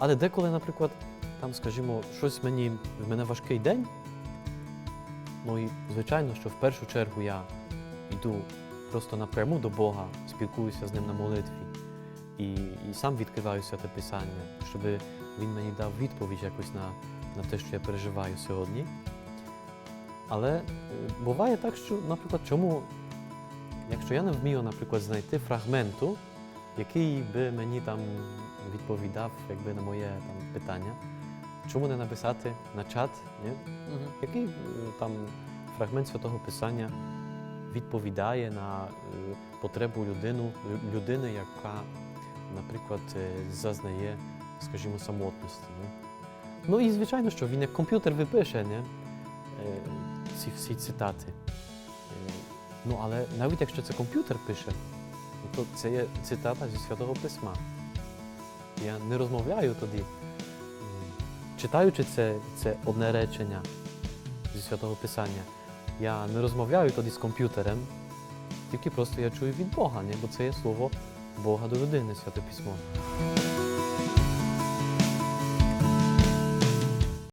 Але деколи, наприклад, там, скажімо, щось мені в мене важкий день. Ну і звичайно, що в першу чергу я йду просто напряму до Бога, спілкуюся з ним на молитві і, і сам відкриваю святе Писання, щоб він мені дав відповідь якось на, на те, що я переживаю сьогодні. Але е, буває так, що, наприклад, чому, якщо я не вмію, наприклад, знайти фрагменту, який би мені там відповідав якби, на моє там, питання, чому не написати на чат, ні? який е, там фрагмент святого Писання відповідає на е, потребу людину, людини, яка, наприклад, е, зазнає, скажімо, самотності. Не? Ну і звичайно, що він як комп'ютер випише не? Е, ці всі цитати. Е, Ну, але навіть якщо це комп'ютер пише, то це є цитата зі Святого Письма. Я не розмовляю тоді, читаючи це, це одне речення зі Святого Писання, я не розмовляю тоді з комп'ютером, тільки просто я чую від Бога, бо це є слово Бога до людини, Святе Письмо.